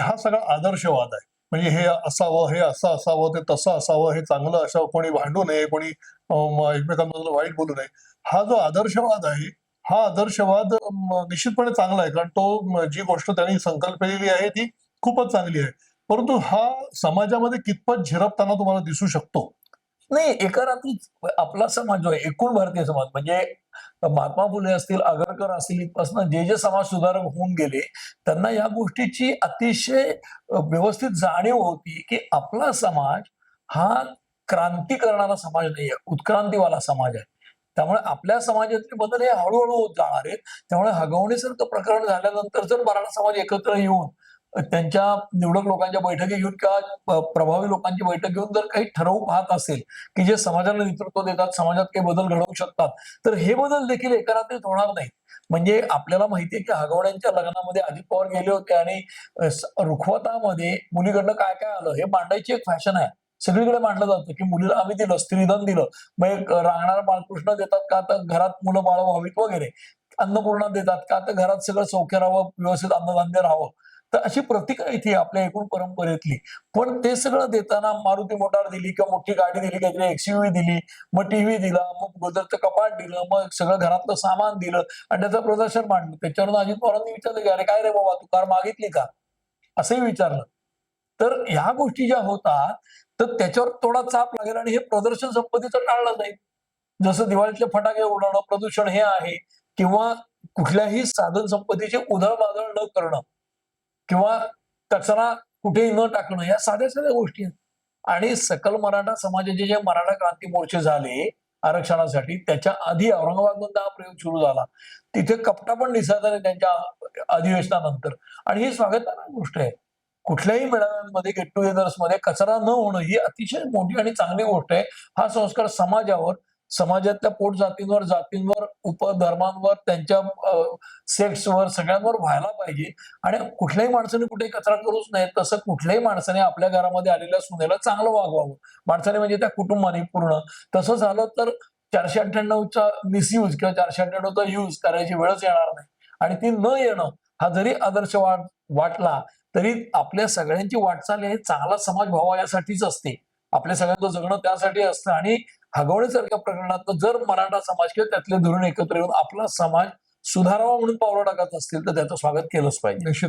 हा सगळा आदर्शवाद आहे. म्हणजे हे असावं हे असं असावं ते तसं असावं हे चांगलं असावं कोणी भांडू नये कोणी एकमेकांबद्दल वाईट बोलू नये. हा जो आदर्शवाद आहे हा आदर्शवाद निश्चितपणे चांगला आहे. कारण तो जी गोष्ट त्यांनी संकल्पलेली आहे ती खूपच चांगली आहे. परंतु हा समाजामध्ये कितपत झिरपताना तुम्हाला दिसू शकतो. नाही एका रात्रीच आपला समाज जो आहे एकूण भारतीय समाज म्हणजे महात्मा फुले असतील आगरकर असतील इथपासून जे जे समाज सुधारक होऊन गेले त्यांना या गोष्टीची अतिशय व्यवस्थित जाणीव होती की आपला समाज हा क्रांती करणारा समाज नाही आहे उत्क्रांतीवाला समाज आहे. त्यामुळे आपल्या समाजातले बदल हे हळूहळू होत जाणार आहेत. त्यामुळे हगवणीसारखं प्रकरण झाल्यानंतर जर मराठा समाज एकत्र येऊन त्यांच्या निवडक लोकांच्या बैठकी घेऊन किंवा प्रभावी लोकांची बैठक घेऊन जर काही ठरवू पाहत असेल की जे समाजाला नेतृत्व देतात समाजात काही बदल घडवू शकतात तर हे बदल देखील एका रात्रीत होणार नाही म्हणजे आपल्याला माहितीये की हगवड्यांच्या लग्नामध्ये अजित पवार गेले होते आणि रुखवतामध्ये मुलीकडनं काय काय आलं? हे मांडायची एक फॅशन आहे. सगळीकडे मांडलं जातं की मुलीला आम्ही दिलं स्त्रीधन दिलं. मग एक रांगणार बाळकृष्ण देतात का तर घरात मुलं बाळ व्हावीत वगैरे. अन्नपूर्णा देतात का तर घरात सगळं सौख्य राहावं व्यवस्थित अन्नधान्य राहावं. तर अशी प्रतिका इथे आपल्या एकूण परंपरेतली. पण ते सगळं देताना मारुती मोटार दिली किंवा मोठी गाडी दिली काहीतरी एक्सयूव्ही दिली मग टीव्ही दिला मग गोदरचं कपाट दिलं मग सगळं घरातलं सामान दिलं आणि त्याचं प्रदर्शन मांडलं. त्याच्यावरून अजित पवारांनी विचारलं की अरे काय रे बाबा तू कार मागितली का? असंही विचारलं. तर ह्या गोष्टी ज्या होतात तर त्याच्यावर थोडा चाप लागेल आणि हे प्रदर्शन संपत्तीचं टाळलं जाईल. जसं दिवाळीतले फटाके उडवणं प्रदूषण हे आहे किंवा कुठल्याही साधन संपत्तीची उधळमाधळ न करणं. किंवा कचरा कुठेही न टाकणं या साध्या साध्या गोष्टी आहेत. आणि सकल मराठा समाजाचे जे मराठा क्रांती मोर्चे झाले आरक्षणासाठी त्याच्या आधी औरंगाबादमध्ये हा प्रयोग सुरू झाला. तिथे कपटा पण दिसायचा नाही त्यांच्या अधिवेशनानंतर. आणि ही स्वागतार्ह गोष्ट आहे. कुठल्याही मेळाव्यांमध्ये गेट टुगेदर्समध्ये कचरा न होणं ही अतिशय मोठी आणि चांगली गोष्ट आहे. हा संस्कार समाजावर समाजातल्या पोट जातींवर जातींवर उपधर्मांवर त्यांच्या सेक्सवर सगळ्यांवर व्हायला पाहिजे. आणि कुठल्याही माणसाने कुठे कचरा करूच नाही तसं कुठल्याही माणसाने आपल्या घरामध्ये आलेल्या सुनेला चांगलं वागवावं. माणसाने म्हणजे त्या कुटुंबाने पूर्ण. तसं झालं तर चारशे अठ्ठ्याण्णवचा मिसयूज किंवा चारशे अठ्ठ्याण्णवचा यूज करायची वेळच येणार नाही. आणि ती न येणं हा जरी आदर्श वाट वाटला तरी आपल्या सगळ्यांची वाटचाल हे चांगला समाज व्हावा यासाठीच असते. आपल्या सगळ्यांचं जगणं त्यासाठी असतं. आणि हगवणीसारख्या प्रकरणात जर मराठा समाज किंवा त्यातले धोरण एकत्र येऊन आपला समाज सुधारावा म्हणून पावलं टाकत असतील तर त्याचं स्वागत केलंच पाहिजे.